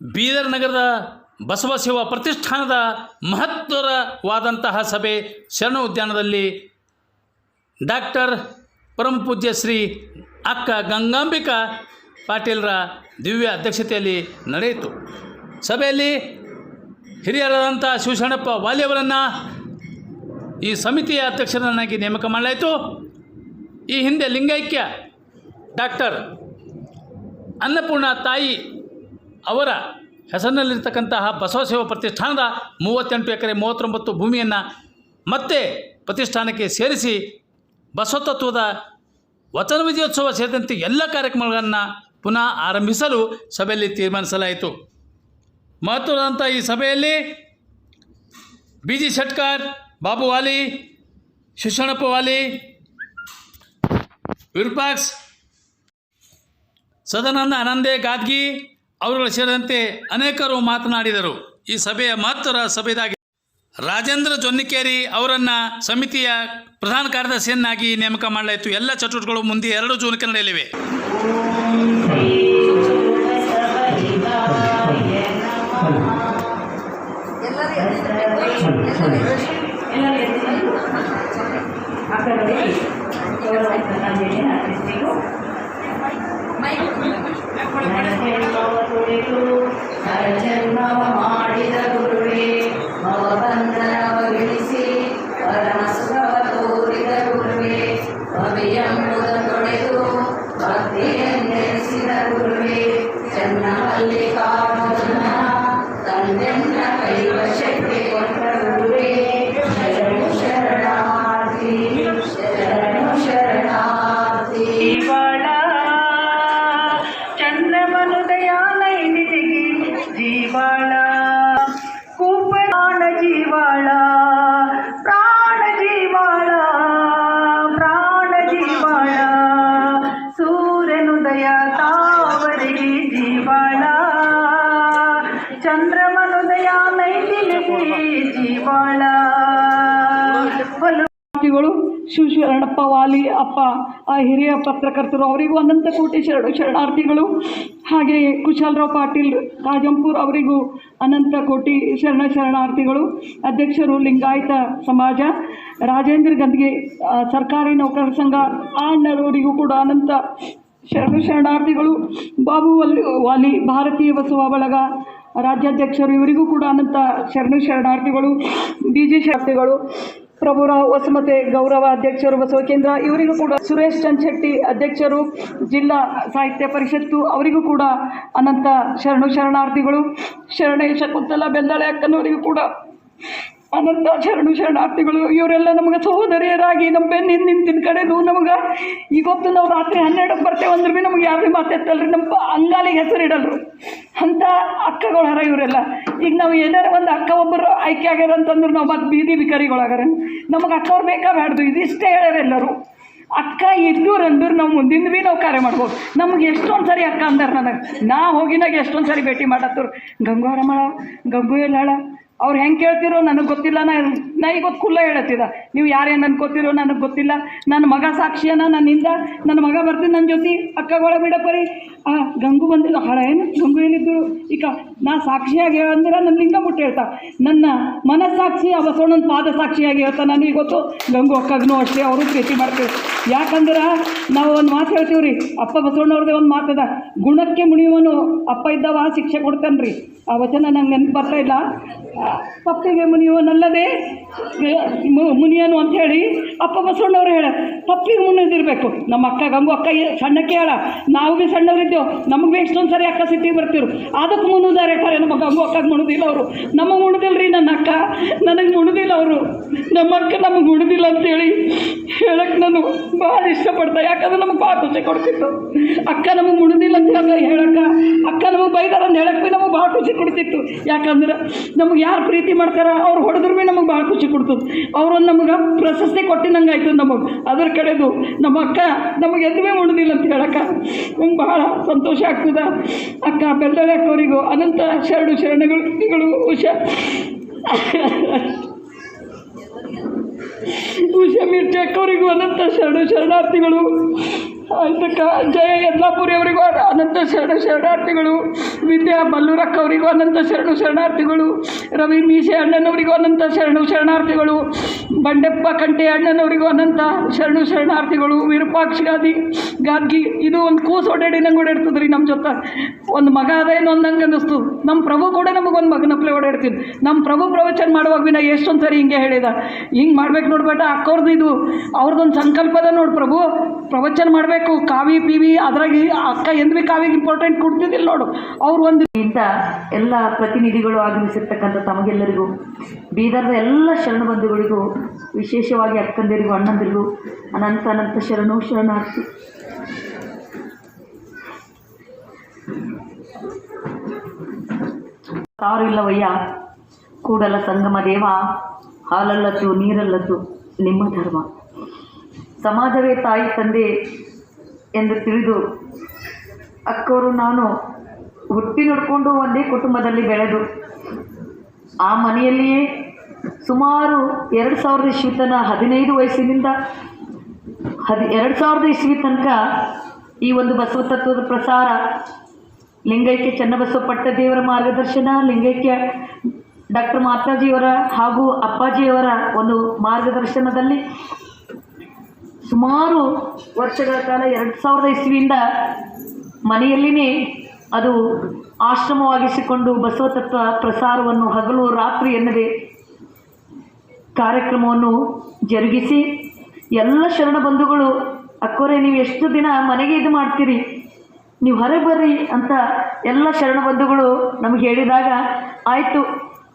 ಬೀದರ್ ನಗರದ ಬಸವ ಶಿವ ಪ್ರತಿಷ್ಠಾನದ ಮಹತ್ವರವಾದಂತಹ ಸಭೆ ಶರಣ ಉದ್ಯಾನದಲ್ಲಿ ಡಾಕ್ಟರ್ ಪರಮ ಪೂಜ್ಯ ಶ್ರೀ ಅಕ್ಕ ಗಂಗಾಂಬಿಕಾ ಪಾಟೀಲ್ರ ದಿವ್ಯ ಅಧ್ಯಕ್ಷತೆಯಲ್ಲಿ ನಡೆಯಿತು. ಸಭೆಯಲ್ಲಿ ಹಿರಿಯರಾದಂಥ ಶಿವಶರಣಪ್ಪ ವಾಲಿಯವರನ್ನು ಈ ಸಮಿತಿಯ ಅಧ್ಯಕ್ಷರನ್ನಾಗಿ ನೇಮಕ ಮಾಡಲಾಯಿತು. ಈ ಹಿಂದೆ ಲಿಂಗೈಕ್ಯ ಡಾಕ್ಟರ್ ಅನ್ನಪೂರ್ಣ ತಾಯಿ ಅವರ ಹೆಸರಿನಲ್ಲಿರ್ತಕ್ಕಂತಹ ಬಸವ ಸೇವಾ ಪ್ರತಿಷ್ಠಾನದ ಮೂವತ್ತೆಂಟು ಎಕರೆ ಮೂವತ್ತೊಂಬತ್ತು ಭೂಮಿಯನ್ನು ಮತ್ತೆ ಪ್ರತಿಷ್ಠಾನಕ್ಕೆ ಸೇರಿಸಿ ಬಸವತತ್ವದ ವಚನ ವಿಜಯೋತ್ಸವ ಸೇರಿದಂತೆ ಎಲ್ಲ ಕಾರ್ಯಕ್ರಮಗಳನ್ನು ಪುನಃ ಆರಂಭಿಸಲು ಸಭೆಯಲ್ಲಿ ತೀರ್ಮಾನಿಸಲಾಯಿತು. ಮಹತ್ವದಂಥ ಈ ಸಭೆಯಲ್ಲಿ ಬಿ ಜಿ ಶೆಟ್ಕರ್, ಬಾಬು ವಾಲಿ ವಾಲಿ ವಿರೂಪಾಕ್ಸ್ ಸದಾನಂದ ಆನಂದೇ ಗಾದ್ಗಿ ಅವರುಗಳು ಸೇರಿದಂತೆ ಅನೇಕರು ಮಾತನಾಡಿದರು. ಈ ಸಭೆಯ ಮಹತ್ವರ ಸಭೆದಾಗಿ ರಾಜೇಂದ್ರ ಜೊನ್ನಿಕೇರಿ ಅವರನ್ನು ಸಮಿತಿಯ ಪ್ರಧಾನ ಕಾರ್ಯದರ್ಶಿಯನ್ನಾಗಿ ನೇಮಕ ಮಾಡಲಾಯಿತು. ಎಲ್ಲ ಚಟುವಟಿಕೆಗಳು ಮುಂದೆ ಎರಡು ಜೂನ್ಗೆ ನಡೆಯಲಿವೆ. ವಾಲಿ ಅಪ್ಪ, ಆ ಹಿರಿಯ ಪತ್ರಕರ್ತರು, ಅವರಿಗೂ ಅನಂತ ಕೋಟಿ ಶರಣ, ಶರಣಾರ್ಥಿಗಳು, ಹಾಗೆ ಕುಶಾಲರಾವ್ ಪಾಟೀಲ್, ರಾಜಂಪುರ್ ಅವರಿಗೂ ಅನಂತ ಕೋಟಿ ಶರಣ, ಶರಣಾರ್ಥಿಗಳು, ಅಧ್ಯಕ್ಷರು ಲಿಂಗಾಯತ ಸಮಾಜ, ರಾಜೇಂದ್ರ ಗಂದ್ಗೆ ಸರ್ಕಾರಿ ನೌಕರರ ಸಂಘ ಅಣ್ಣರವರಿಗೂ ಕೂಡ ಅನಂತ ಶರಣ, ಶರಣಾರ್ಥಿಗಳು, ಬಾಬು ವಲ್ಲಿ ವಾಲಿ, ಭಾರತೀಯ ಬಸವ ಬಳಗ, ರಾಜ್ಯಾಧ್ಯಕ್ಷರು ಇವರಿಗೂ ಕೂಡ ಅನಂತ ಶರಣ, ಶರಣಾರ್ಥಿಗಳು ಬಿ ಜೆ ಶಾಸ್ತ್ರಿಗಳು ಪ್ರಭುರಾವ್ ಹೊಸಮತೆ ಗೌರವ ಅಧ್ಯಕ್ಷರು ಬಸವಕೇಂದ್ರ, ಇವರಿಗೂ ಕೂಡ ಸುರೇಶ್ ಚಂದ್ಶೆಟ್ಟಿ ಅಧ್ಯಕ್ಷರು, ಜಿಲ್ಲಾ ಸಾಹಿತ್ಯ ಪರಿಷತ್ತು, ಅವರಿಗೂ ಕೂಡ ಅನಂತ ಶರಣು ಶರಣಾರ್ಥಿಗಳು ಶರಣೆ ಶಕುಂತಲ ಬೆಂದಾಳೆ ಅಕ್ಕನವರಿಗೂ ಕೂಡ ಅನಂತ ಶರಣು ಶರಣಾರ್ಥಿಗಳು, ಇವರೆಲ್ಲ ನಮಗೆ ಸಹೋದರಿಯರಾಗಿ ನಮ್ಮ ಬೆನ್ನಿಂದ ನಿಂತಿನ ಕಡೆದು ನಮಗೆ ಇವತ್ತು ನಾವು ರಾತ್ರಿ ಹನ್ನೆರಡಕ್ಕೆ ಬರ್ತೇವೆ ಅಂದ್ರೆ ಭೀ ನಮಗೆ ಯಾರು ಮಾತಾಡ್ತಲ್ರಿ ನಮ್ಮ ಅಂಗಾಲಿಗೆ ಹೆಸರು ಇಡಲ್ರು ಅಂಥ ಅಕ್ಕಗಳು ಹರ ಇವರೆಲ್ಲ. ಈಗ ನಾವು ಏನಾರ ಒಂದು ಅಕ್ಕ ಒಬ್ಬರು ಆಯ್ಕೆ ಆಗ್ಯಾರ ಅಂತಂದ್ರೆ ನಾವು ಮತ್ತೆ ಬೀದಿ ಬಿಕಾರಿಗಳಾಗಾರ ನಮಗೆ ಅಕ್ಕವ್ರು ಬೇಕಾ ಬ್ಯಾಡ್ದು ಇದಿಷ್ಟೇ ಹೇಳ್ಯಾರ ಎಲ್ಲರೂ. ಅಕ್ಕ ಇದ್ದೂರು ಅಂದ್ರೆ ನಾವು ಮುಂದಿನ ಭೀ ನಾವು ಕಾರ್ಯ ಮಾಡ್ಬೋದು. ನಮ್ಗೆ ಎಷ್ಟೊಂದು ಸರಿ ಅಕ್ಕ ಅಂದಾರ ನನಗೆ. ನಾ ಹೋಗಿನಾಗ ಎಷ್ಟೊಂದು ಸರಿ ಭೇಟಿ ಮಾಡತ್ತರು. ಗಂಗು ಆರಾಮಳ ಗಂಗು ಎಲ್ಲಾಳ ಅವ್ರು ಹೆಂಗೆ ಕೇಳ್ತಿರೋ ನನಗೆ ಗೊತ್ತಿಲ್ಲ. ನಾ ನಾ ಇವತ್ತು ಖುಲ್ಲ ಹೇಳತ್ತಿದ. ನೀವು ಯಾರೇನು ಅನ್ಕೋತಿರೋ ನನಗೆ ಗೊತ್ತಿಲ್ಲ. ನನ್ನ ಮಗ ಸಾಕ್ಷಿಯನ ನನ್ನಿಂದ ನನ್ನ ಮಗ ಬರ್ತೀನಿ ನನ್ನ ಜೊತೆ. ಅಕ್ಕಗಳ ಬಿಡಪ್ಪರಿ ಆ, ಗಂಗು ಬಂದಿಲ್ಲ. ಹಳ ಏನು? ಗಂಗು ಏನಿದ್ದಳು ಈಗ ನಾ ಸಾಕ್ಷಿಯಾಗಿ ಹೇಳಂದ್ರೆ ನನ್ನ ಲಿಂಗ ಮುಟ್ಟಿ ಹೇಳ್ತಾ. ನನ್ನ ಮನಸ್ಸಾಕ್ಷಿ ಆ ಬಸವಣ್ಣನ ಪಾದ ಸಾಕ್ಷಿಯಾಗಿ ಹೇಳ್ತಾ ನಾನು ಇವತ್ತು ಗಂಗು ಅಕ್ಕಗೂ ಅಷ್ಟೇ. ಅವರು ಪ್ರೀತಿ ಮಾಡ್ತೀವಿ ಯಾಕಂದ್ರೆ ನಾವು ಒಂದು ಮಾತು ಹೇಳ್ತೀವಿ ರೀ ಅಪ್ಪ ಬಸವಣ್ಣವ್ರದ್ದೇ ಒಂದು ಮಾತದ ಗುಣಕ್ಕೆ ಮುಣಿಯುವನು ಅಪ್ಪ ಇದ್ದವ, ಶಿಕ್ಷೆ ಕೊಡ್ತಾನೆ ರೀ ಆ ವಚನ ನಂಗೆ ನೆನಪು ಬರ್ತಾ ಇಲ್ಲ. ಆ, ತಪ್ಪಿಗೆ ಮುನಿಯುವನಲ್ಲದೆ ಮುನಿಯನು ಅಂತ ಹೇಳಿ ಅಪ್ಪ ಬಸವಣ್ಣವ್ರು ಹೇಳ ಪಪ್ಪಿಗೆ ಮುನ್ನದಿರಬೇಕು ನಮ್ಮ ಅಕ್ಕ ಗಂಗು ಅಕ್ಕ ಸಣ್ಣಕ್ಕೆ ಹೇಳ ನಾವು ಭೀ ಸಣ್ಣವರಿದ್ದೇವೆ ನಮಗೆ ಭೀ ಎಷ್ಟೊಂದು ಸರಿ ಅಕ್ಕ ಸಿಟ್ಟಿಗೆ ಬರ್ತಿರು. ಅದಕ್ಕೆ ಮುನ್ನುದಾರೆ ಖರೆ ನಮ್ಮ ಗಂಗು ಅಕ್ಕಗೆ ಮುಣುದಿಲ್ಲ ಅವರು. ನಮಗೆ ಮುಣುದಿಲ್ಲ ರೀ ನನ್ನ ಅಕ್ಕ ನನಗೆ ಮುಣುದಿಲ್ಲ ಅವರು. ನಮ್ಮ ಅಕ್ಕ ನಮಗೆ ಮುಣುದಿಲ್ಲ ಅಂತೇಳಿ ಹೇಳಕ್ಕೆ ನಾನು ಭಾಳ ಇಷ್ಟಪಡ್ತಾ ಯಾಕಂದ್ರೆ ನಮಗೆ ಭಾಳ ಖುಷಿ ಕೊಡ್ತಿತ್ತು. ಅಕ್ಕ ನಮಗೆ ಮುಣುದಿಲ್ಲ ಅಂತ ಹೇಳಿ ಹೇಳಕ್ಕ. ಅಕ್ಕ ನಮಗೆ ಬೈದಾರ ಅಂತ ಹೇಳಕ್ಕೆ ಭೀ ನಮಗೆ ಭಾಳ ಖುಷಿ ಕೊಡ್ತಿತ್ತು. ಯಾಕಂದ್ರೆ ನಮಗೆ ಯಾರು ಪ್ರೀತಿ ಮಾಡ್ತಾರ? ಅವ್ರು ಹೊಡೆದ್ರು ಭೀ ನಮಗೆ ಭಾಳ ಖುಷಿ ಕೊಡ್ತದೆ. ಅವ್ರೊಂದು ನಮಗೆ ಪ್ರಶಸ್ತಿ ಕೊಟ್ಟಿದ್ದಂಗೆ ಆಯ್ತು ನಮಗೆ. ಅದ್ರ ಕಡೆದು ನಮ್ಮ ಅಕ್ಕ ನಮಗೆ ಎದುವೇ ಉಳಿದಿಲ್ಲ ಅಂತ ಹೇಳಕ್ಕ. ನಂಗೆ ಭಾಳ ಸಂತೋಷ ಆಗ್ತದೆ. ಅಕ್ಕ ಬೆಳ್ದಳೆ ಅಕ್ಕವರಿಗೂ ಅನಂತ ಶರಣು ಶರಣಗಳು, ಉಷ. ಉಷ ಮಿರ್ಚಿ ಅಕ್ಕವರಿಗೂ ಅನಂತ ಶರಣು ಶರಣಾರ್ಥಿಗಳು. ಆಯ್ತಕ್ಕ ಜಯ ಯಲ್ಲಾಪುರಿ ಅವರಿಗೂ ಅನಂತ ಶರಣ ಶರಣಾರ್ಥಿಗಳು, ವಿದ್ಯಾ ಮಲ್ಲೂರಕ್ಕ ಅವರಿಗೂ ಅನಂತ ಶರಣು ಶರಣಾರ್ಥಿಗಳು, ರವಿ ಮೀಸೆ ಅಣ್ಣನವರಿಗೂ ಅನಂತ ಶರಣು ಶರಣಾರ್ಥಿಗಳು, ಬಂಡೆಪ್ಪ ಕಂಟೆ ಅಣ್ಣನವರಿಗೂ ಅನಂತ ಶರಣು ಶರಣಾರ್ಥಿಗಳು, ವಿರೂಪಾಕ್ಷ ಗಾದಿ ಗಾದ್ಗಿ. ಇದು ಒಂದು ಕೂಸು ಒಡೆಡಿ ನಂಗೆ ಓಡಾಡ್ತದ್ರಿ ನಮ್ಮ ಜೊತೆ. ಒಂದು ಮಗ ಅದ ಒಂದು ನಂಗೆ ಅನ್ನಿಸ್ತು. ನಮ್ಮ ಪ್ರಭು ಕೂಡ ನಮಗೊಂದು ಮಗನಪ್ಲೆ ಓಡಾಡ್ತಿದ್ದು ನಮ್ಮ ಪ್ರಭು ಪ್ರವಚನ ಮಾಡುವಾಗ ವಿನ ಎಷ್ಟೊಂದು ಸರಿ ಹಿಂಗೆ ಹೇಳಿದ. ಹಿಂಗೆ ಮಾಡ್ಬೇಕು ನೋಡ್ಬೇಟ ಅಕ್ಕವ್ರದ್ದು ಇದು. ಅವ್ರದ್ದೊಂದು ಸಂಕಲ್ಪದ ನೋಡಿ ಪ್ರಭು. ಪ್ರವಚನ ಮಾಡಬೇಕು ಕಾವಿ ಪಿವಿ ಅದ್ರಾಗ ಅಕ್ಕ ಎಂದ್ ಬಿ ಕಾವಿಗೆ ಇಂಪಾರ್ಟೆಂಟ್ ಕೊಡ್ತಿದ್ದಿಲ್ಲ ನೋಡು. ಅವ್ರು ಒಂದು ಇಂಥ ಎಲ್ಲ ಪ್ರತಿನಿಧಿಗಳು ಆಗಮಿಸಿರ್ತಕ್ಕಂಥ ತಮಗೆಲ್ಲರಿಗೂ, ಬೀದರ್ದ ಎಲ್ಲ ಶರಣ ಬಂಧುಗಳಿಗೂ, ವಿಶೇಷವಾಗಿ ಅಕ್ಕಂದಿರಿಗೂ, ಅಣ್ಣಂದಿರಿಗೂ, ಅನಂತ ಅನಂತ ಶರಣು ಶರಣಾರ್ಥಿ. ತಾರು ಇಲ್ಲವಯ್ಯ ಕೂಡಲ ಸಂಗಮ ದೇವ, ಹಾಲಲ್ಲದ್ದು, ನೀರಲ್ಲದ್ದು ನಿಮ್ಮ ಧರ್ಮ. ಸಮಾಜವೇ ತಾಯಿ, ತಂದೆ ಎಂದು ತಿಳಿದು ಅಕ್ಕವರು ನಾನು ಹುಟ್ಟಿ ನೋಡಿಕೊಂಡು ಒಂದೇ ಕುಟುಂಬದಲ್ಲಿ ಬೆಳೆದು, ಆ ಮನೆಯಲ್ಲಿಯೇ ಸುಮಾರು ಎರಡು ಸಾವಿರದ ಇಸ್ವಿತನ ಹದಿನೈದು ವಯಸ್ಸಿನಿಂದ ಹದಿ, ಎರಡು ಸಾವಿರದ ಇಸ್ವಿ ತನಕ ಈ ಒಂದು ಬಸವ ತತ್ವದ ಪ್ರಸಾರ ಲಿಂಗೈಕ್ಯ ಚನ್ನಬಸವ ಪಟ್ಟದೇವರ ಮಾರ್ಗದರ್ಶನ, ಲಿಂಗೈಕ್ಯ ಡಾಕ್ಟರ್ ಮಾತಾಜಿಯವರ ಹಾಗೂ ಅಪ್ಪಾಜಿಯವರ ಒಂದು ಮಾರ್ಗದರ್ಶನದಲ್ಲಿ ಸುಮಾರು ವರ್ಷಗಳ ಕಾಲ ಎರಡು ಸಾವಿರದ ಇಸ್ವಿಯಿಂದ ಮನೆಯಲ್ಲಿನೇ ಅದು ಆಶ್ರಮವಾಗಿಸಿಕೊಂಡು ಬಸವ ತತ್ವ ಪ್ರಸಾರವನ್ನು ಹಗಲು ರಾತ್ರಿ ಎನ್ನದೆ ಕಾರ್ಯಕ್ರಮವನ್ನು ಜರುಗಿಸಿ ಎಲ್ಲ ಶರಣ ಬಂಧುಗಳು, ಅಕ್ಕೋರೆ, ನೀವು ಎಷ್ಟು ದಿನ ಮನೆಗೆ ಇದು ಮಾಡ್ತೀರಿ? ನೀವು ಹೊರಗೆ ಬರ್ರಿ ಅಂತ ಎಲ್ಲ ಶರಣ ಬಂಧುಗಳು ನಮಗೆ ಹೇಳಿದಾಗ, ಆಯಿತು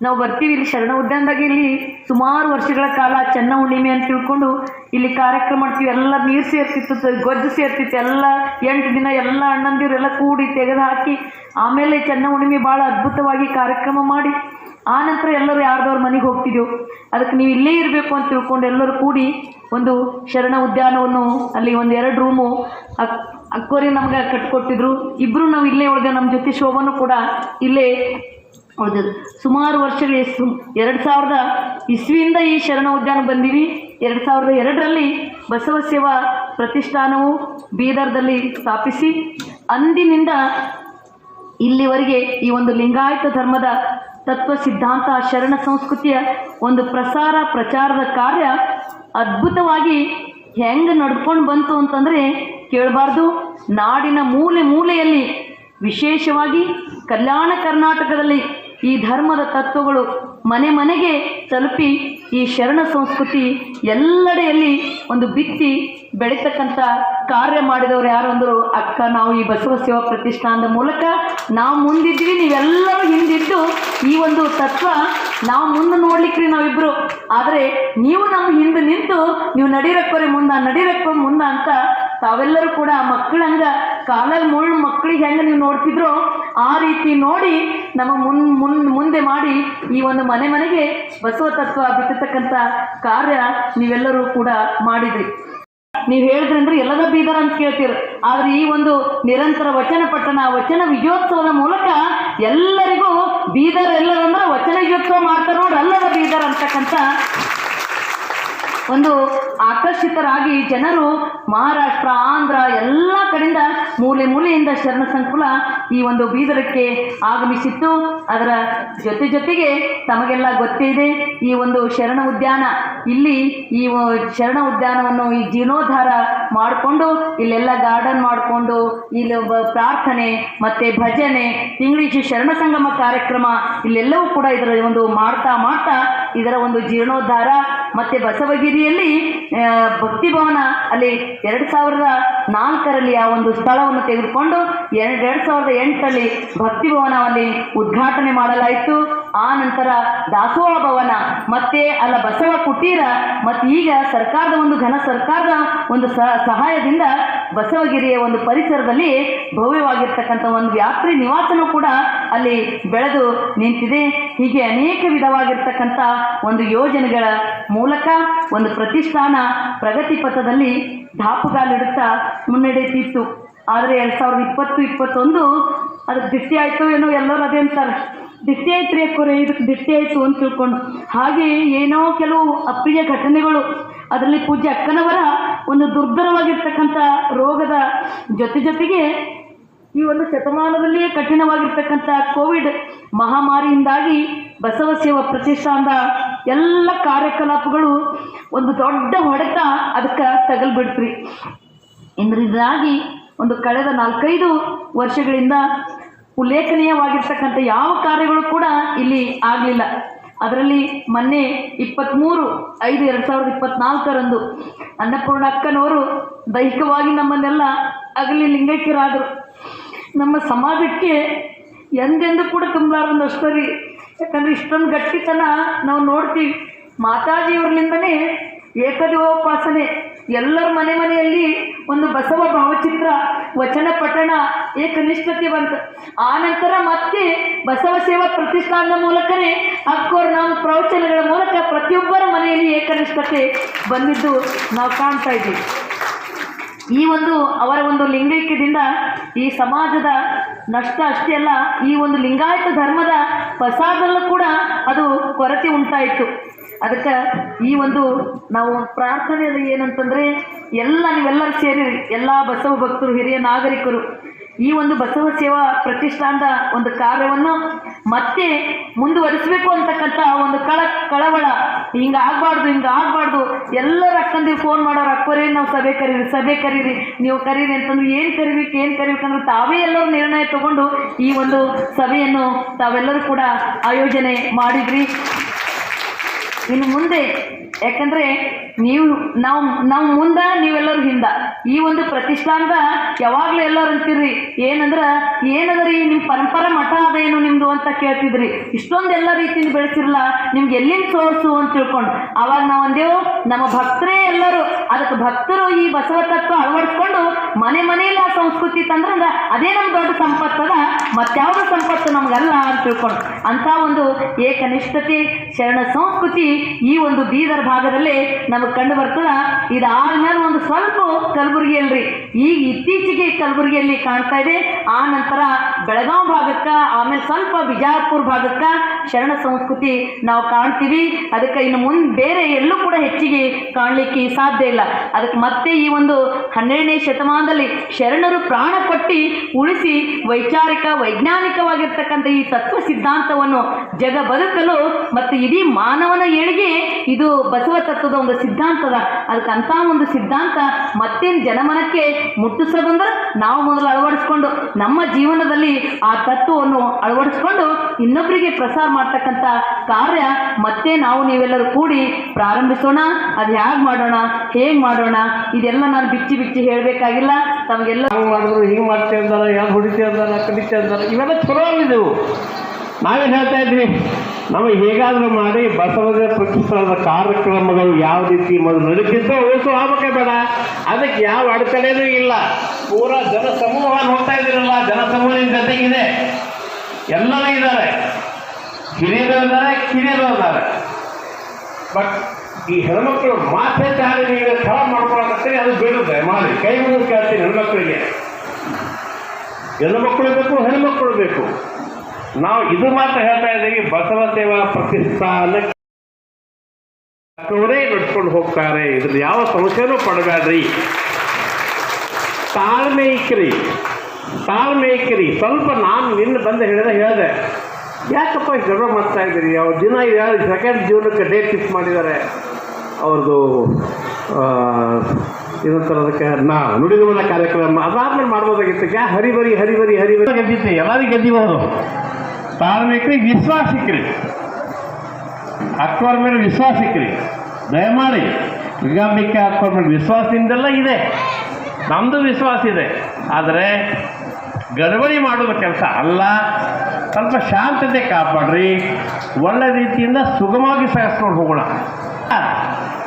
ನಾವು ಬರ್ತೀವಿ ಇಲ್ಲಿ ಶರಣ ಉದ್ಯಾನದಾಗ. ಇಲ್ಲಿ ಸುಮಾರು ವರ್ಷಗಳ ಕಾಲ ಚೆನ್ನ ಹುಣ್ಣಿಮೆ ಅಂತ ತಿಳ್ಕೊಂಡು ಇಲ್ಲಿ ಕಾರ್ಯಕ್ರಮ ಮಾಡ್ತೀವಿ. ಎಲ್ಲ ನೀರು ಸೇರ್ತಿತ್ತು, ಗೊಜ್ಜು ಸೇರ್ತಿತ್ತು. ಎಲ್ಲ ಎಂಟು ದಿನ ಎಲ್ಲ ಅಣ್ಣಂದಿರು ಎಲ್ಲ ಕೂಡಿ ತೆಗೆದು ಹಾಕಿ ಆಮೇಲೆ ಚೆನ್ನ ಹುಣ್ಣಿಮೆ ಭಾಳ ಅದ್ಭುತವಾಗಿ ಕಾರ್ಯಕ್ರಮ ಮಾಡಿ. ಆ ನಂತರ ಎಲ್ಲರೂ ಯಾರ್ದವ್ರ ಮನೆಗೆ ಹೋಗ್ತಿದ್ದೆವು ಅದಕ್ಕೆ ನೀವು ಇಲ್ಲೇ ಇರಬೇಕು ಅಂತ ತಿಳ್ಕೊಂಡು ಎಲ್ಲರೂ ಕೂಡಿ ಒಂದು ಶರಣ ಉದ್ಯಾನವನ್ನು, ಅಲ್ಲಿ ಒಂದು ಎರಡು ರೂಮು ಅಕ್ ಅಕ್ಕೋರಿ ನಮ್ಗೆ ಕಟ್ಕೊಟ್ಟಿದ್ರು. ಇಬ್ಬರು ನಾವು ಇಲ್ಲೇ ಉಳಿದೆವು. ನಮ್ಮ ಜೊತೆ ಶೋಭನು ಕೂಡ ಇಲ್ಲೇ ಉಳಿದದ್ದು. ಸುಮಾರು ವರ್ಷಗಳು ಸು, ಎರಡು ಸಾವಿರದ ಇಸ್ವಿಯಿಂದ ಈ ಶರಣ ಉದ್ಯಾನ ಬಂದೀವಿ. ಎರಡು ಸಾವಿರದ ಎರಡರಲ್ಲಿ ಬಸವ ಸೇವಾ ಪ್ರತಿಷ್ಠಾನವು ಬೀದರ್ದಲ್ಲಿ ಸ್ಥಾಪಿಸಿ, ಅಂದಿನಿಂದ ಇಲ್ಲಿವರೆಗೆ ಈ ಒಂದು ಲಿಂಗಾಯತ ಧರ್ಮದ ತತ್ವ ಸಿದ್ಧಾಂತ, ಶರಣ ಸಂಸ್ಕೃತಿಯ ಒಂದು ಪ್ರಸಾರ, ಪ್ರಚಾರದ ಕಾರ್ಯ ಅದ್ಭುತವಾಗಿ ಹೆಂಗೆ ನಡ್ಕೊಂಡು ಬಂತು ಅಂತಂದರೆ ಕೇಳಬಾರ್ದು. ನಾಡಿನ ಮೂಲೆ ಮೂಲೆಯಲ್ಲಿ ವಿಶೇಷವಾಗಿ ಕಲ್ಯಾಣ ಕರ್ನಾಟಕದಲ್ಲಿ ಈ ಧರ್ಮದ ತತ್ವಗಳು ಮನೆ ಮನೆಗೆ ತಲುಪಿ ಈ ಶರಣ ಸಂಸ್ಕೃತಿ ಎಲ್ಲೆಡೆಯಲ್ಲಿ ಒಂದು ಬಿತ್ತಿ ಬೆಳೀತಕ್ಕಂಥ ಕಾರ್ಯ ಮಾಡಿದವರು ಯಾರು ಅಂದರು ಅಕ್ಕ, ನಾವು ಈ ಬಸವ ಸೇವಾ ಪ್ರತಿಷ್ಠಾನದ ಮೂಲಕ ನಾವು ಮುಂದಿದ್ವಿ ನೀವೆಲ್ಲರೂ ಹಿಂದಿದ್ದು ಈ ಒಂದು ತತ್ವ ನಾವು ಮುಂದೆ ನೋಡ್ಲಿಕ್ರಿ ನಾವಿಬ್ಬರು ಆದರೆ ನೀವು ನಮ್ಮ ಹಿಂದೆ ನಿಂತು ನೀವು ನಡೀರಕ್ಕೋರೆ ಮುಂದೆ ನಡೀರಕ್ಕೋ ಮುಂದೆ ಅಂತ ತಾವೆಲ್ಲರೂ ಕೂಡ ಮಕ್ಕಳಂಗ ಕಾಲಲ್ಲಿ ಮುಳ್ಳು ಮಕ್ಕಳಿಗೆ ಹೆಂಗೆ ನೀವು ನೋಡ್ತಿದ್ರು ಆ ರೀತಿ ನೋಡಿ ನಮ್ಮ ಮುನ್ ಮುನ್ ಮುಂದೆ ಮಾಡಿ ಈ ಒಂದು ಮನೆ ಮನೆಗೆ ಬಸವ ತತ್ವ ಬಿತ್ತತಕ್ಕಂಥ ಕಾರ್ಯ ನೀವೆಲ್ಲರೂ ಕೂಡ ಮಾಡಿದ್ರಿ. ನೀವು ಹೇಳಿದ್ರೆ ಅಂದ್ರೆ ಎಲ್ಲದ ಬೀದರ್ ಅಂತ ಕೇಳ್ತೀರ. ಆದ್ರೆ ಈ ಒಂದು ನಿರಂತರ ವಚನ ಪಟ್ಟಣ ವಚನ ವಿಜಯೋತ್ಸವದ ಮೂಲಕ ಎಲ್ಲರಿಗೂ ಬೀದರ್ ಎಲ್ಲರಂದ್ರೆ ವಚನ ವಿಜಯೋತ್ಸವ ಮಾಡ್ತಾರೆ ಅಲ್ಲದ ಬೀದರ್ ಅಂತಕ್ಕಂಥ ಒಂದು ಆಕರ್ಷಿತರಾಗಿ ಜನರು ಮಹಾರಾಷ್ಟ್ರ, ಆಂಧ್ರ ಎಲ್ಲ ಕಡೆಯಿಂದ ಮೂಲೆ ಮೂಲೆಯಿಂದ ಶರಣ ಸಂಕುಲ ಈ ಒಂದು ಬೀದರಕ್ಕೆ ಆಗಮಿಸಿತ್ತು. ಅದರ ಜೊತೆ ಜೊತೆಗೆ ತಮಗೆಲ್ಲ ಗೊತ್ತೇ ಇದೆ, ಈ ಒಂದು ಶರಣ ಉದ್ಯಾನ. ಇಲ್ಲಿ ಈ ಶರಣ ಉದ್ಯಾನವನ್ನು ಈ ಜೀರ್ಣೋದ್ಧಾರ ಮಾಡಿಕೊಂಡು, ಇಲ್ಲೆಲ್ಲ ಗಾರ್ಡನ್ ಮಾಡಿಕೊಂಡು, ಇಲ್ಲಿ ಪ್ರಾರ್ಥನೆ ಮತ್ತು ಭಜನೆ, ಇಂಗ್ಲೀಷ್ ಶರಣ ಸಂಗಮ ಕಾರ್ಯಕ್ರಮ, ಇಲ್ಲೆಲ್ಲವೂ ಕೂಡ ಇದರ ಒಂದು ಮಾಡ್ತಾ ಮಾಡ್ತಾ ಇದರ ಒಂದು ಜೀರ್ಣೋದ್ಧಾರ ಮತ್ತು ಬಸವಗಿರಿಯಲ್ಲಿ ಭಕ್ತಿ ಭವನ ಅಲ್ಲಿ ಎರಡು ಸಾವಿರದ ನಾಲ್ಕರಲ್ಲಿ ಆ ಒಂದು ಸ್ಥಳವನ್ನು ತೆಗೆದುಕೊಂಡು ಎರಡು ಎರಡು ಸಾವಿರದ ಎಂಟರಲ್ಲಿ ಭಕ್ತಿ ಭವನವನ್ನು ಉದ್ಘಾಟನೆ ಮಾಡಲಾಯಿತು. ಆ ನಂತರ ದಾಸೋಹ ಭವನ, ಮತ್ತೆ ಅಲ್ಲ ಬಸವ ಕುಟೀರ, ಮತ್ತು ಈಗ ಸರ್ಕಾರದ ಒಂದು ಘನ ಸರ್ಕಾರದ ಒಂದು ಸಹಾಯದಿಂದ ಬಸವಗಿರಿಯ ಒಂದು ಪರಿಸರದಲ್ಲಿ ಭವ್ಯವಾಗಿರ್ತಕ್ಕಂಥ ಒಂದು ಯಾತ್ರಿ ನಿವಾಸನೂ ಕೂಡ ಅಲ್ಲಿ ಬೆಳೆದು ನಿಂತಿದೆ. ಹೀಗೆ ಅನೇಕ ವಿಧವಾಗಿರ್ತಕ್ಕಂಥ ಒಂದು ಯೋಜನೆಗಳ ಮೂಲಕ ಒಂದು ಪ್ರತಿಷ್ಠಾನ ಪ್ರಗತಿ ಪಥದಲ್ಲಿ ದಾಪುಗಾಲಿಡುತ್ತಾ ಮುನ್ನಡೆಯುತ್ತಿತ್ತು. ಆದರೆ ಎರಡು ಸಾವಿರದ ಇಪ್ಪತ್ತು, ಇಪ್ಪತ್ತೊಂದು ಅದು ದೃಷ್ಟಿ ಆಯಿತು ಏನೋ ಎಲ್ಲರೂ ಅದೇ ಅಂತಾರೆ. ದೃಷ್ಟಿ ಆಯ್ತು ರೀ ಕೊರೆ ಇದಕ್ಕೆ ದೃಷ್ಟಿ ಆಯಿತು ಅಂತ ತಿಳ್ಕೊಂಡು. ಹಾಗೆ ಏನೋ ಕೆಲವು ಅಪ್ರಿಯ ಘಟನೆಗಳು. ಅದರಲ್ಲಿ ಪೂಜ್ಯ ಅಕ್ಕನವರ ಒಂದು ದುರ್ಧರವಾಗಿರ್ತಕ್ಕಂಥ ರೋಗದ ಜೊತೆ ಜೊತೆಗೆ ಈ ಒಂದು ಶತಮಾನದಲ್ಲಿಯೇ ಕಠಿಣವಾಗಿರ್ತಕ್ಕಂಥ ಕೋವಿಡ್ ಮಹಾಮಾರಿಯಿಂದಾಗಿ ಬಸವ ಸೇವಾ ಪ್ರತಿಷ್ಠಾನದ ಎಲ್ಲ ಕಾರ್ಯಕಲಾಪಗಳು ಒಂದು ದೊಡ್ಡ ಹೊಡೆತ ಅದಕ್ಕೆ ತಗಲ್ಬಿಡ್ತ್ರಿ ಇದರಿಂದಾಗಿ ಒಂದು ಕಳೆದ ನಾಲ್ಕೈದು ವರ್ಷಗಳಿಂದ ಉಲ್ಲೇಖನೀಯವಾಗಿರ್ತಕ್ಕಂಥ ಯಾವ ಕಾರ್ಯಗಳು ಕೂಡ ಇಲ್ಲಿ ಆಗಲಿಲ್ಲ. ಅದರಲ್ಲಿ ಮೊನ್ನೆ ಇಪ್ಪತ್ತ್ಮೂರು ಐದು ಎರಡು ಸಾವಿರದ ಇಪ್ಪತ್ತ್ನಾಲ್ಕರಂದು ಅನ್ನಪೂರ್ಣ ಅಕ್ಕನವರು ದೈಹಿಕವಾಗಿ ನಮ್ಮನ್ನೆಲ್ಲ ಅಗಲಿ ಲಿಂಗೈಕ್ಯರಾದರು ನಮ್ಮ ಸಮಾಜಕ್ಕೆ ಎಂದೆಂದೂ ಕೂಡ ತುಂಬಲಾರದಷ್ಟು ಅಷ್ಟರಿ ಯಾಕಂದರೆ ಇಷ್ಟೊಂದು ಗಟ್ಟಿತನ ನಾವು ನೋಡ್ತೀವಿ. ಮಾತಾಜಿಯವ್ರಲಿಂದನೇ ಏಕದೇವೋಪಾಸನೆ, ಎಲ್ಲರ ಮನೆ ಮನೆಯಲ್ಲಿ ಒಂದು ಬಸವ ಭಾವಚಿತ್ರ, ವಚನ ಪಠಣ, ಏಕನಿಷ್ಠತೆ ಬಂತು. ಆ ನಂತರ ಮತ್ತೆ ಬಸವ ಸೇವಾ ಪ್ರತಿಷ್ಠಾನದ ಮೂಲಕನೇ ಅಕ್ಕೋರ್ ನಾವು ಪ್ರವಚನಗಳ ಮೂಲಕ ಪ್ರತಿಯೊಬ್ಬರ ಮನೆಯಲ್ಲಿ ಏಕನಿಷ್ಠತೆ ಬಂದಿದ್ದು ನಾವು ಕಾಣ್ತಾ ಇದ್ದೀವಿ. ಈ ಒಂದು, ಅವರ ಒಂದು ಲಿಂಗೈಕ್ಯದಿಂದ ಈ ಸಮಾಜದ ನಷ್ಟ ಅಷ್ಟೇ ಅಲ್ಲ, ಈ ಒಂದು ಲಿಂಗಾಯತ ಧರ್ಮದ ಪ್ರಸಾದಲ್ಲೂ ಕೂಡ ಅದು ಕೊರತೆ ಉಂಟಾಯಿತು. ಅದಕ್ಕೆ ಈ ಒಂದು ನಾವು ಪ್ರಾರ್ಥನೆಯಲ್ಲಿ ಏನಂತಂದರೆ, ಎಲ್ಲ ನೀವೆಲ್ಲರೂ ಸೇರಿ ಎಲ್ಲ ಬಸವ ಭಕ್ತರು, ಹಿರಿಯ ನಾಗರಿಕರು. ಈ ಒಂದು ಬಸವ ಸೇವಾ ಪ್ರತಿಷ್ಠಾನದ ಒಂದು ಕಾರ್ಯವನ್ನು ಮತ್ತೆ ಮುಂದುವರಿಸಬೇಕು ಅಂತಕ್ಕಂಥ ಒಂದು ಕಳ, ಕಳವಳ ಹಿಂಗೆ ಆಗಬಾರ್ದು ಹಿಂಗೆ ಆಗಬಾರ್ದು. ಎಲ್ಲರ ಅಕ್ಕಂದಿಗೆ ಫೋನ್ ಮಾಡೋರು ಅಕ್ಕೋರಿ ನಾವು ಸಭೆ ಕರೀರಿ ಸಭೆ ಕರೀರಿ, ನೀವು ಕರೀರಿ ಅಂತಂದ್ರೆ ಏನು ಕರಿಬೇಕು, ಏನು ಕರಿಬೇಕಂದ್ರೆ ತಾವೇ ಎಲ್ಲರೂ ನಿರ್ಣಯ ತಗೊಂಡು ಈ ಒಂದು ಸಭೆಯನ್ನು ತಾವೆಲ್ಲರೂ ಕೂಡ ಆಯೋಜನೆ ಮಾಡಿದ್ರಿ. ಇನ್ನು ಮುಂದೆ ಯಾಕಂದ್ರೆ ನೀವು, ನಾವು ನಾವು ಮುಂದ ನೀವೆಲ್ಲರೂ ಹಿಂದ. ಈ ಒಂದು ಪ್ರತಿಷ್ಠಾನದ ಯಾವಾಗಲೂ ಎಲ್ಲರೂ ಅಂತೀರಿ, ಏನಂದ್ರೆ, ಏನದರಿ ನಿಮ್ಮ ಪರಂಪರ ಮಠ ಅದೇನು ನಿಮ್ದು ಅಂತ ಕೇಳ್ತಿದ್ರಿ. ಇಷ್ಟೊಂದು ಎಲ್ಲ ರೀತಿಯಿಂದ ಬೆಳೆಸಿರಲ್ಲ ನಿಮ್ಗೆ ಎಲ್ಲಿಂದ ಸೋರ್ಸು ಅಂತ ತಿಳ್ಕೊಂಡು. ಅವಾಗ ನಾವು ಅಂದೇವು, ನಮ್ಮ ಭಕ್ತರೇ ಎಲ್ಲರೂ, ಅದಕ್ಕೆ ಭಕ್ತರು ಈ ಬಸವ ತತ್ವ ಅಳವಡಿಸ್ಕೊಂಡು ಮನೆ ಮನೆಯಲ್ಲಿ ಆ ಸಂಸ್ಕೃತಿ ತಂದ್ರೆ ಅದೇ ನಮ್ಮ ದೊಡ್ಡ ಸಂಪತ್ತದ ಮತ್ಯಾವುದು ಸಂಪತ್ತು ನಮಗಲ್ಲ ಅಂತ ತಿಳ್ಕೊಂಡು. ಅಂಥ ಒಂದು ಏಕನಿಷ್ಠತೆ, ಶರಣ ಸಂಸ್ಕೃತಿ ಈ ಒಂದು ಭಾಗದಲ್ಲಿ ನಮಗೆ ಕಂಡು ಬರ್ತದ ಇದಾದ್ಮೇಲೆ ಒಂದು ಸ್ವಲ್ಪ ಕಲಬುರಗಿಯಲ್ರಿ. ಈಗ ಇತ್ತೀಚೆಗೆ ಕಲಬುರಗಿಯಲ್ಲಿ ಕಾಣ್ತಾ ಇದೆ, ಆ ನಂತರ ಬೆಳಗಾವಿ ಭಾಗಕ್ಕೆ, ಆಮೇಲೆ ಸ್ವಲ್ಪ ಬಿಜಾಪುರ ಭಾಗಕ್ಕೆ ಶರಣ ಸಂಸ್ಕೃತಿ ನಾವು ಕಾಣ್ತೀವಿ. ಅದಕ್ಕೆ ಇನ್ನು ಮುಂದೆ ಬೇರೆ ಎಲ್ಲೂ ಕೂಡ ಹೆಚ್ಚಿಗೆ ಕಾಣಲಿಕ್ಕೆ ಸಾಧ್ಯ ಇಲ್ಲ. ಅದಕ್ಕೆ ಮತ್ತೆ ಈ ಒಂದು ಹನ್ನೆರಡನೇ ಶತಮಾನದಲ್ಲಿ ಶರಣರು ಪ್ರಾಣ ಕೊಟ್ಟು ಉಳಿಸಿ ವೈಚಾರಿಕ, ವೈಜ್ಞಾನಿಕವಾಗಿರ್ತಕ್ಕಂಥ ಈ ತತ್ವ ಸಿದ್ಧಾಂತವನ್ನು ಜಗ ಬದುಕಲು ಮತ್ತು ಇಡೀ ಮಾನವನ ಏಳಿಗೆ ಇದು ಬಸವ ತತ್ವದ ಒಂದು ಸಿದ್ಧಾಂತದ ಅದಕ್ಕೆ ಅಂಥ ಒಂದು ಸಿದ್ಧಾಂತ ಮತ್ತೇನು ಜನಮನಕ್ಕೆ ಮುಟ್ಟಿಸೋದಂದ್ರೆ ನಾವು ಮೊದಲು ಅಳವಡಿಸ್ಕೊಂಡು ನಮ್ಮ ಜೀವನದಲ್ಲಿ ಆ ತತ್ವವನ್ನು ಅಳವಡಿಸ್ಕೊಂಡು ಇನ್ನೊಬ್ಬರಿಗೆ ಪ್ರಸಾರ ಮಾಡ್ತಕ್ಕಂಥ ಕಾರ್ಯ ಮತ್ತೆ ನಾವು ನೀವೆಲ್ಲರೂ ಕೂಡಿ ಪ್ರಾರಂಭಿಸೋಣ. ಅದು ಹೇಗೆ ಮಾಡೋಣ? ಹೇಗೆ ಮಾಡೋಣ? ಇದೆಲ್ಲ ನಾನು ಬಿಚ್ಚಿ ಬಿಚ್ಚಿ ಹೇಳಬೇಕಾಗಿಲ್ಲ. ತಮಗೆಲ್ಲ ಹಂಗೆ ಮಾಡಿದ್ರು ಹಿಂಗೆ ಮಾಡ್ತೇವೆ ಅಂದಾರ ಯಾರು ಹುಡುಕಿ ಅಂದಾರ ಕಡಿತೇವೆ ಅಂದಾರ ಇವೆಲ್ಲ ಚಲೋ ಅಲ್ಲಿದ್ದೆವು ನಾವೇನು ಹೇಳ್ತಾ ಇದ್ವಿ? ನಮಗೆ ಹೇಗಾದರೂ ಮಾಡಿ ಬಸವದ ಪ್ರತಿಷ್ಠಾನದ ಕಾರ್ಯಕ್ರಮಗಳು ಯಾವ ರೀತಿ ಮೊದಲು ನಡೀತಿದ್ದೋ ಓಸು ಆಗಬೇಕೇ ಬೇಡ. ಅದಕ್ಕೆ ಯಾವ ಅಡೆತಡೆನೂ ಇಲ್ಲ. ಪೂರಾ ಜನಸಮೂಹ ನೋಡ್ತಾ ಇದ್ದೀರಲ್ಲ? ಜನಸಮೂಹದ ಜೊತೆಗಿದೆ. ಎಲ್ಲರೂ ಇದ್ದಾರೆ. ಹಿರಿಯರು ಕಿರಿಯರಲ್ಲಾರೆ ಬಟ್ ಈ ಹೆಣ್ಮಕ್ಳು ಮಾತೆ ಚಾರಿ ನೀವು ಸ್ಥಳ ಮಾಡ್ಕೊಳಕತ್ತೀನಿ ಅದು ಬಿಡುತ್ತೆ ಮಾಡಿ ಕೈ ಮುಗಿದು ಕೇಳ್ತೀನಿ ಹೆಣ್ಮಕ್ಳಿಗೆ. ಹೆಣ್ಮಕ್ಳು ಬೇಕು ಹೆಣ್ಮಕ್ಳು ಬೇಕು. ನಾವು ಇದು ಮಾತ್ರ ಹೇಳ್ತಾ ಇದ್ದೀವಿ ಬಸವ ಸೇವಾ ಪ್ರತಿಷ್ಠಾನಕ್ಕೆ ಅವರೇ ನಡ್ಕೊಂಡು ಹೋಗ್ತಾರೆ. ಇದ್ರ ಯಾವ ಸಂಶಯನೂ ಪಡಬೇಡ್ರಿ. ತಾಳ್ಮೆ ಇಕ್ರಿ. ತಾಳ್ಮೆ ಇಕ್ರಿ. ಸ್ವಲ್ಪ ನಾನು ನಿನ್ನ ಬಂದು ಹೇಳಿದ ಹೇಳಿದೆ. ಯಾಕಪ್ಪ ಗರ್ವ ಮಾಡ್ತಾ ಇದ್ದೀರಿ? ಅವ್ರ ದಿನ ಯಾರು ಸೆಕೆಂಡ್ ಜೀವನಕ್ಕೆ ಡೇಟ್ ಫಿಕ್ಸ್ ಮಾಡಿದ್ದಾರೆ. ಅವ್ರದ್ದು ಏನಂತಾರೆ ಅದಕ್ಕೆ, ನಾ ನುಡಿಗಮನ ಕಾರ್ಯಕ್ರಮ ಅದಾದ್ಮೇಲೆ ಮಾಡ್ಬೋದಾಗಿತ್ತು. ಯಾ ಹರಿಬರಿ ಹರಿಬರಿ ಹರಿಬರಿ ಗೆದ್ದಿತ್ತು ಎಲ್ಲರಿಗೂ ಗೆದ್ದಿಬಹುದು ವಿಶ್ವಾಸ ವಿಶ್ವಾಸಿಕ್ರಿ ಅಕ್ಬರ್ ಮೇಲೆ ವಿಶ್ವಾಸಿಕ್ರಿ ದಯಮಾಡಿ ಲಿಂಗಾಂಬಿಕೆ ಅಕ್ಬರ್ ಮೇಲೆ ವಿಶ್ವಾಸದಿಂದೆಲ್ಲ ಇದೆ. ನಮ್ಮದು ವಿಶ್ವಾಸ ಇದೆ. ಆದರೆ, ಗಡಬಡಿ ಮಾಡುವ ಕೆಲಸ ಅಲ್ಲ. ಸ್ವಲ್ಪ ಶಾಂತತೆ ಕಾಪಾಡ್ರಿ. ಒಳ್ಳೆ ರೀತಿಯಿಂದ ಸುಗಮವಾಗಿ ಸಹಿಸ್ಕೊಂಡು ಹೋಗೋಣ.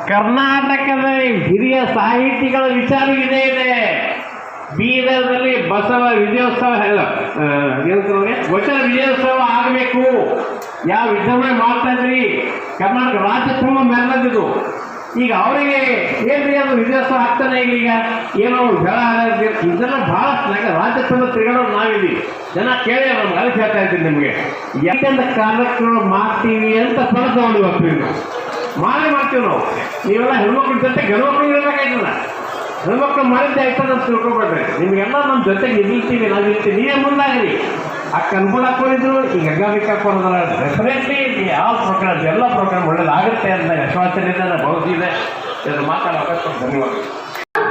ಕರ್ನಾಟಕದ ಹಿರಿಯ ಸಾಹಿತಿಗಳ ವಿಚಾರ ಇದೇ ಇದೆ. ಬೀದರ್ನಲ್ಲಿ ಬಸವ ವಿಜಯೋತ್ಸವ ಅವ್ರಿಗೆ? ವಚನ ವಿಜಯೋತ್ಸವ ಆಗಬೇಕು. ಯಾವ ವಿಜೃಂಭಣೆ ಮಾಡ್ತಾ ಇದ್ರಿ? ಕರ್ನಾಟಕ ರಾಜ್ಯ ತುಂಬ ಮೆಲ್ಲದಿದು ಈಗ ಅವರಿಗೆ ಏನ್ರಿ ಅದು ವಿದ್ಯಾಸ ಆಗ್ತಾನೆ ಈಗ ಈಗ? ಏನೋ ಜಳ ಆಗೋದು ಇದೆಲ್ಲ ಬಹಳ ರಾಜ್ಯಸಭೆ ತಿರುಗಾಡೋದು ನಾವಿದ್ದೀವಿ. ಜನ ಕೇಳಿ ನಮ್ಗೆ ಅರಿತು ಹೇಳ್ತಾ ಇದ್ದೀನಿ ನಿಮಗೆ. ಯಾಕೆಂದ ಕಾರ್ಯಕ್ರಮ ಮಾಡ್ತೀವಿ ಅಂತ ಫಲ ತಗೊಂಡು ಹೋಗ್ತೀವಿ ಮಾಡಿ ಮಾಡ್ತೀವಿ ನಾವು. ನೀವೆಲ್ಲ ಹೆಣ್ಮಕ್ಳ ಜೊತೆ ಗಣಮಕ್ಳು ಇರಬೇಕಾಯ್ತಲ್ಲ ಹೆಣ್ಮಕ್ಳು ಮಾಡಿದ್ದೆ ಆಯ್ತಾ ಅಂತ ತಿಳ್ಕೊಬೇಡ್ರಿ. ನಿಮಗೆಲ್ಲ ನಮ್ಮ ಜೊತೆಗೆ ನಿಲ್ತೀವಿ ನಾವು ಇರ್ತೀವಿ ನೀವೇ ಮುಂದಾಗ್ರಿ. ಅಕ್ಕ ಅನುಕೂಲ ಕೊಡಿದ್ರು ಈಗ ಹಗ್ಗಮಿಕ ಕೊಡೋದ್ರ ಡೆಫಿನೆಟ್ಲಿ ಯಾವ ಪ್ರೋಗ್ರಾಮ್ ಎಲ್ಲ ಪ್ರೋಗ್ರಾಮ್ ಒಳ್ಳೇದಾಗುತ್ತೆ ಅಂತ ಯಶವಂತನಿಂದ ನಾನು ಭಾವಿಸಿದೆ ಇದನ್ನು ಮಾತಾಡೋಕೆ ಧನ್ಯವಾದ.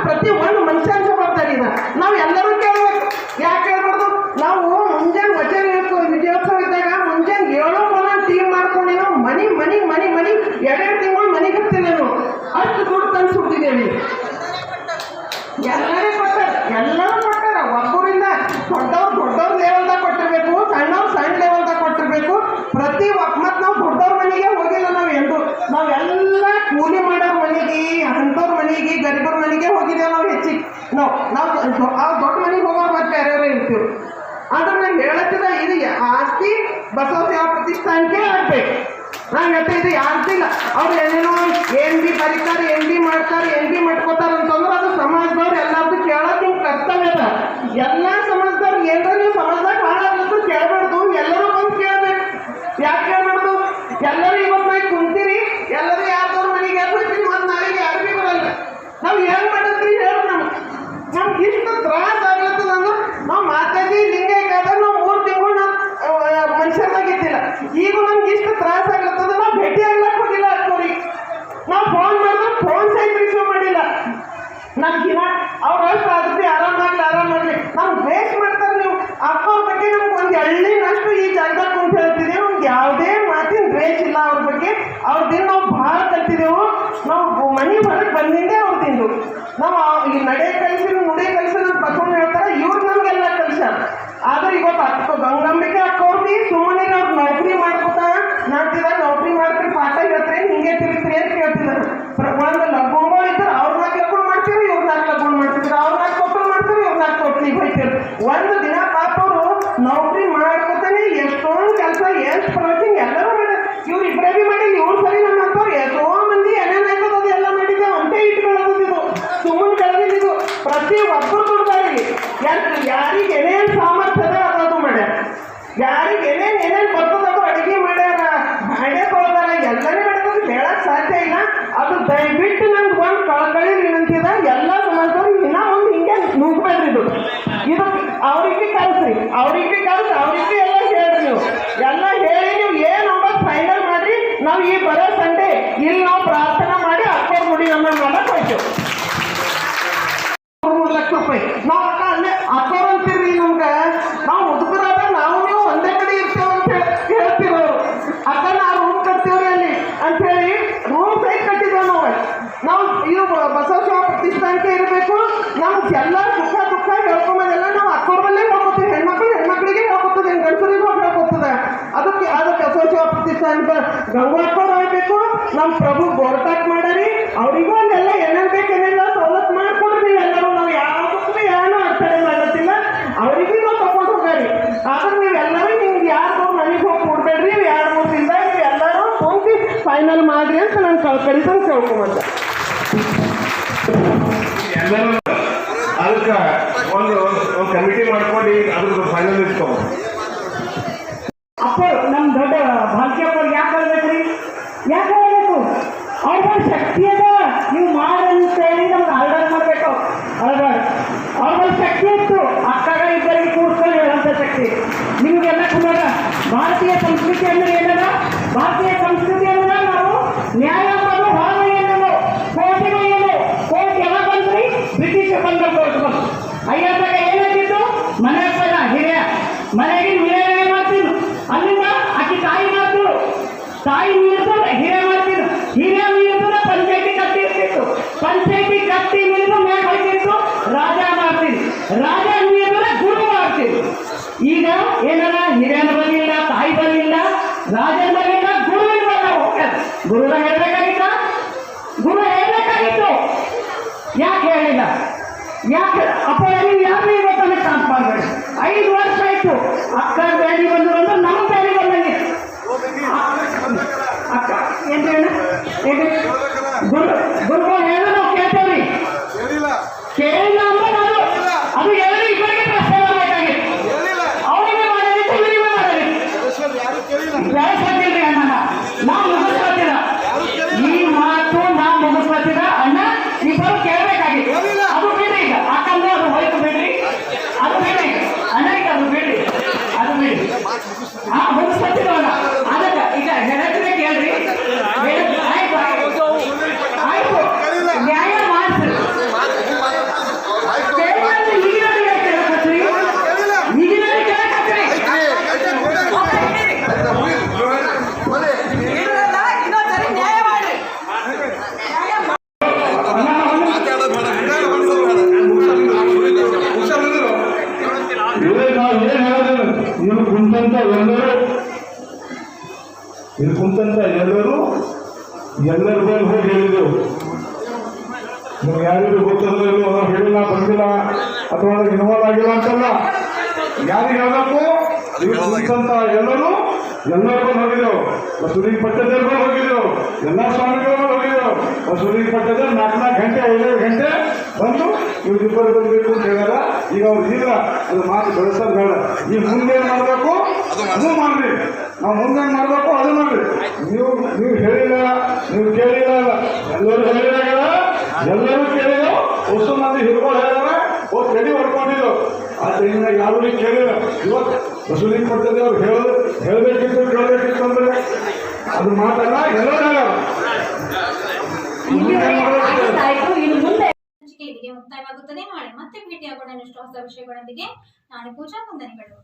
ಪ್ರತಿ ಒಂದು ಮನುಷ್ಯಾಂಶ ಮಾಡ್ತಾರೆ ಈಗ ನಾವು ಎಲ್ಲರೂ ಕೇಳಬೇಕು. ಯಾಕೆ ಹೇಳ್ಬಾರ್ದು ನಾವು ಮುಂಜಾನೆ ವಚನ ವಿಜಯೋತ್ಸವ ಇದ್ದಾಗ ಮುಂಜಾನೆ ಏಳು ಮನ ಟೀಮ್ ಮಾಡ್ಕೊಂಡು ನಾವು ಮನಿ ಮನಿ ಮನಿ ಮನಿ, ಎರಡೆರಡು ತಿಂಗಳು ಮನಿ ಕಟ್ತೀನಿ ನಾನು. ಅಷ್ಟು ದುಡ್ಡು ತಂದು ಸುಟ್ಟಿದ್ದೇವೆ ಎಲ್ಲರೂ ಕೊಟ್ಟಾರೆ. ಎಲ್ಲರೂ ಕೊಟ್ಟಾರ. ಒಬ್ಬರಿಂದ ದೊಡ್ಡವರು Quran ahorita ಗಂಗಾಡ್ಕೊಂಡು ಹೋಗ್ಬೇಕು. ನಮ್ಮ ಪ್ರಭು ಬೋರ್ತಾಕ್ ಮಾಡರಿ. ಅವರಿಗೂ ಅಲ್ಲೆಲ್ಲ ಏನೇನು ಬೇಕು ಏನೆಲ್ಲ ಸವಲತ್ತು ಮಾಡ್ಕೊಡ್ರಿ ನೀವೆಲ್ಲರೂ ನಾವು ಯಾವ್ದಕ್ಕೂ ಏನೂ ಅಡ್ತಾರೆ ಮಾಡತ್ತಿಲ್ಲ ಅವರಿಗೂ ನಾವು ತಗೊಂಡು ಹೋಗ್ರಿ. ಆದ್ರೆ ನೀವು ಎಲ್ಲರೂ ನಿಮ್ಗೆ ಯಾರು ಮನೆಗೆ ಹೋಗಿ ಕೊಡ್ಬೇಡ್ರಿ. ನೀವು ಯಾರು ಮೂರ್ತಿಂದ ನೀವು ಎಲ್ಲರೂ ಹೋಗಿ ಫೈನಲ್ ಮಾಡ್ರಿ ಅಂತ ನಾನು ಕಳ್ಕಳಿಸ್ ಅಂತ ಕೇಳ್ಕೊಂಬಂದೆ ಅದಕ್ಕೆ ಒಂದು ಒಂದು ಕಮಿಟಿ ಮಾಡ್ಕೊಂಡು ಅದ್ರದ್ದು ಫೈನಲ್ ಇಟ್ಕೊಂಡು ಗುರು ಗುರು ನಾವು ಕೇಳ್ತೇವ್ರಿ ಕೇಳಿಲ್ಲ ಅಥವಾ ಇನ್ವಾಲ್ವ್ ಆಗಿಲ್ಲ ಅಂತಲ್ಲ? ಯಾರಿಗೆ ಹೇಳಬೇಕು? ಎಲ್ಲರೂ ಎಲ್ಲರ ಬಂದು ಹೋಗಿದ್ದೆವು. ವಸೂಲಿ ಪಟ್ಟದಲ್ಲಿ ಬಂದು ಹೋಗಿದ್ದೆವು. ಎಲ್ಲ ಸ್ವಾಮಿಗಳು ಹೋಗಿದ್ರು ಹೋಗಿದ್ದೆವು. ವಸೂಲಿ ಪಟ್ಟದಲ್ಲಿ ನಾಲ್ಕು ನಾಲ್ಕು ಗಂಟೆ ಐದೈದು ಗಂಟೆ ಬಂದು ಇವ್ರು ಇಬ್ಬರು ಬರಬೇಕು ಅಂತ ಹೇಳ್ಯಾರ ಈಗ ಅವ್ರು ಈಗ ಅದು ಮಾತು ಬೆಳೆಸೋದು ಬೇಡ. ಈಗ ಮುಂದೆ ಏನು ಮಾಡಬೇಕು? ಅದು ಮಾಡ್ರಿ. ನಾವು ಮುಂದೆ ಏನ್ ಮಾಡಬೇಕು? ಅದು ಮಾಡ್ರಿ. ನೀವು ನೀವು ಹೇಳಿಲ್ಲ ನೀವು ಕೇಳಿಲ್ಲ ಅಲ್ಲ. ಎಲ್ಲರೂ ಹೇಳಿದಾಗ ಎಲ್ಲರೂ ಕೇಳಿದ್ರು ಹೊಸ ಮಂದಿ ಹಿಡ್ಕೊಂಡು ಹೇಳಿದಾರೆ. ಹೋಗಿ ತಲೆ ಹೊಡ್ಕೊಂಡಿದ್ದು ಆ ಟೈಮ್ನಾಗ ಯಾರು ಕೇಳಿಲ್ಲ. ಇವತ್ತು ವಸೂಲಿ ಕೊಡ್ತದೆ ಅವ್ರು ಹೇಳ ಹೇಳಬೇಕಿತ್ತು, ಕೇಳಬೇಕಿತ್ತು ಅಂದ್ರೆ ಅದು ಮಾತಲ್ಲ ಇಲ್ಲಿಗೆ ಮುಕ್ತಾಯವಾಗುತ್ತದೆ. ನಾಳೆ ಮತ್ತೆ ಭೇಟಿಯಾಗೋಣ ಇಷ್ಟು ಹೊಸ ವಿಷಯಗಳೊಂದಿಗೆ. ನಾಳೆ ಪೂಜಾ ವಂದನೆಗಳು.